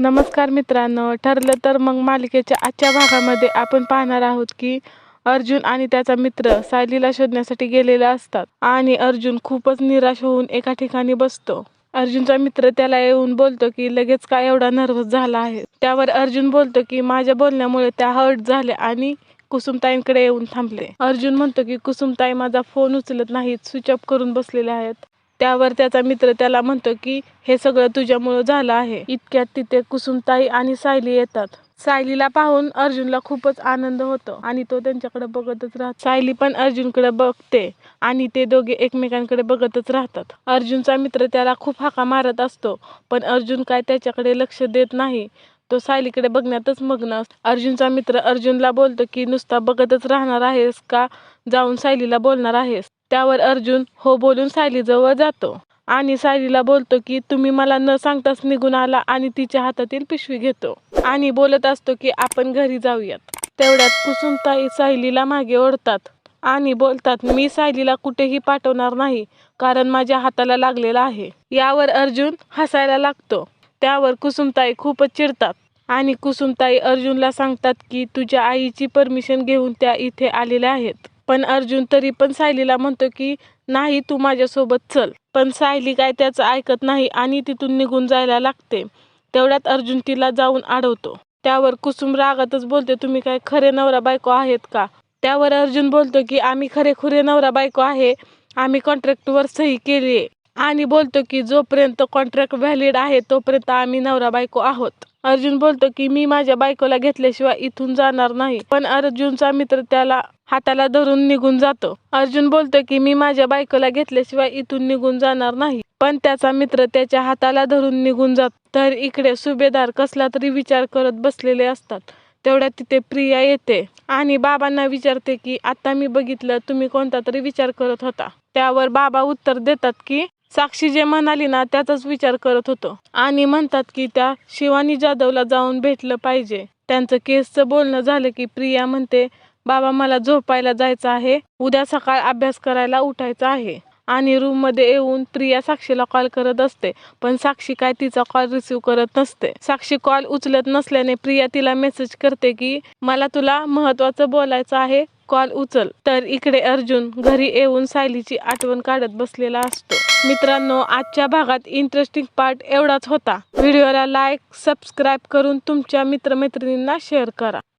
नमस्कार मित्रांनो ठरलं तर मग मालिकेच्या आजच्या भागामध्ये आपण पाहणार आहोत की अर्जुन आणि त्याचा मित्र सायलीला शोधण्यासाठी गेलेले असतात आणि अर्जुन खूपच निराश होऊन एका ठिकाणी बसतो. अर्जुनचा मित्र त्याला येऊन बोलतो की लगेच काय एवढा नर्वस झाला आहे? त्यावर अर्जुन बोलतो की माझ्या बोलण्यामुळे त्या हर्ट झाल्या आणि कुसुमताईंकडे येऊन थांबले. अर्जुन म्हणतो की कुसुमताई माझा फोन उचलत नाहीत स्विच ऑफ करून बसलेले आहेत. त्यावर त्याचा मित्र त्याला म्हणतो की हे सगळं तुझ्यामुळं झालं आहे. इतक्यात तिथे कुसुमताई आणि सायली येतात. सायलीला पाहून अर्जुनला खूपच आनंद होतो आणि तो त्यांच्याकडे बघतच राहतो. सायली पण अर्जुनकडे बघते आणि ते दोघे एकमेकांकडे बघतच राहतात. अर्जुनचा मित्र त्याला खूप हाका मारत असतो पण अर्जुन काय त्याच्याकडे लक्ष देत नाही. तो सायलीकडे बघण्यातच मग्न अर्जुनचा मित्र अर्जुनला बोलतो की नुसता बघतच राहणार आहेस का? जाऊन सायलीला बोलणार आहेस. त्यावर अर्जुन हो बोलून सायलीजवळ जातो. आणि सायलीला बोलतो की तुम्ही मला न सांगताच निघून आला आणि तिच्या हातातील पिशवी घेतो. आणि बोलत असतो की आपण घरी जाऊयात. तेवढ्यात कुसुमताई सायलीला मागे ओढतात आणि बोलतात मी सायलीला कुठेही पाठवणार नाही कारण माझ्या हाताला लागलेला आहे. यावर अर्जुन हसायला लागतो. त्यावर कुसुमताई खूपच चिडतात. आणि कुसुमताई अर्जुनला सांगतात की तुझ्या आईची परमिशन घेऊन त्या इथे आलेल्या आहेत. पण अर्जुन तरी पण सायलीला म्हणतो की नाही तू माझ्यासोबत चल. पण सायली काय त्याचं ऐकत नाही आणि तिथून निघून जायला लागते. तेवढ्यात अर्जुन तिला जाऊन अडवतो त्यावर कुसुम रागातच बोलते तुम्ही काय खरे नवरा बायको आहेत का? त्यावर अर्जुन बोलतो की आम्ही खरे खुरे नवरा बायको आहे. आम्ही कॉन्ट्रॅक्टवर सही केली आहे आणि बोलतो की जोपर्यंत कॉन्ट्रॅक्ट व्हॅलिड आहे तोपर्यंत आम्ही नवरा बायको आहोत. अर्जुन बोलतो की मी माझ्या बायकोला घेतल्याशिवाय इथून जाणार नाही. पण अर्जुनचा मित्र त्याला हाताला धरून निघून जातो. अर्जुन बोलतो की मी माझ्या बायकोला घेतल्याशिवाय इथून निघून जाणार नाही. पण त्याचा मित्र त्याच्या हाताला धरून निघून जात. तर इकडे सुभेदार कसला तरी विचार करत बसलेले असतात. तेवढ्यात तिथे प्रिया येते आणि बाबांना विचारते की आता मी बघितलं तुम्ही कोणता तरी विचार करत होता. त्यावर बाबा उत्तर देतात की साक्षी जे म्हणाली ना त्याचाच विचार करत होतो. आणि म्हणतात की त्या शिवानी जाधवला जाऊन भेटलं पाहिजे. त्यांचं केसचं बोलणं झालं की प्रिया म्हणते बाबा मला झोपायला जायचं आहे. उद्या सकाळ अभ्यास करायला उठायचं आहे. आणि रूममध्ये येऊन प्रिया साक्षीला कॉल करत असते. पण साक्षी काय तिचा कॉल रिसीव्ह करत नसते. साक्षी कॉल उचलत नसल्याने प्रिया तिला मेसेज करते की मला तुला महत्वाचं बोलायचं आहे. कॉल उचल. तर इकडे अर्जुन घरी येऊन सायलीची आठवण काढत बसलेला असतो. मित्रांनो आजच्या भागात इंटरेस्टिंग पार्ट एवढाच होता. व्हिडिओला लाईक सबस्क्राईब करून तुमच्या मित्रमैत्रिणींना शेअर करा.